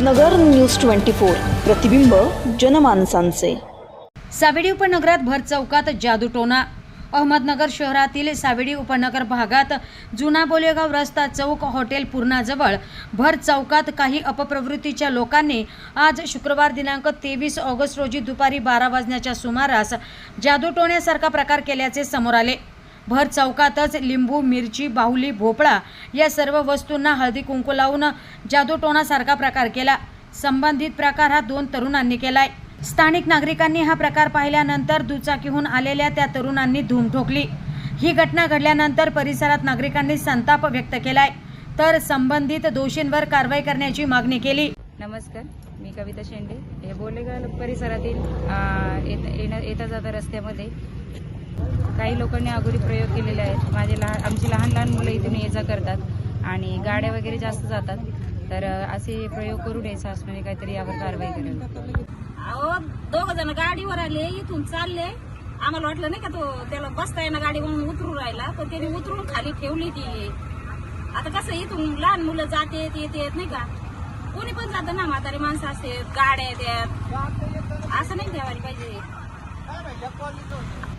नगर news twenty four. प्रतिबिंब जनमानसांचे. सावेडी उपनगरात भर चौकात जादूटोना अहमदनगर शहरातील सावेडी उपनगर भागात जुना बोलेगाव रस्ता चौक हॉटेल पूर्णाजवळ भर चौकात काही अपप्रवृत्तीच्या लोकांनी आज शुक्रवार दिनांक तेवीस ऑगस्ट रोजी दुपारी बारा वाजण्याच्या सुमारास जादूटोण्यासारखा प्रकार केल्याचे समोर आले. भर चौकातच लिंबू मिरची बाहुली भोपळा या सर्व वस्तूंना हळदी कुंकू लावून जादूटोणासारखा प्रकार केला. संबंधित प्रकार हा दोन तरुणांनी केलाय. स्थानिक नागरिकांनी हा प्रकार पाहिल्यानंतर दुचाकीहून आलेल्या त्या तरुणांनी धूम ठोकली. ही घटना घडल्यानंतर परिसरात नागरिकांनी संताप व्यक्त केलाय. तर संबंधित दोषींवर कारवाई करण्याची मागणी केली. नमस्कार मी कविता शेंडे. हे बोलेगाव परिसरातील येत- येता जाता रस्त्यामध्ये काही लोकांनी अगोदर प्रयोग केलेले आहेत. माझे लहान आमची लहान लहान मुलं इथून ये जा करतात आणि गाड्या वगैरे जास्त जातात. तर असे प्रयोग करू नये शासनाने म्हणजे काहीतरी यावर कारवाई करावी अहो दोघ जण गाडीवर आले इथून चालले. आम्हाला वाटलं नाही का तो त्याला बसता येणं गाडी म्हणून उतरून राहिला. पण त्याने उतरून खाली ठेवली ती. आता कसं इथून लहान मुलं जाते येते येत नाही का? कोणी पण जातं ना म्हातारी माणसं असते गाड्या येतात. असं नाही ठेवायला पाहिजे.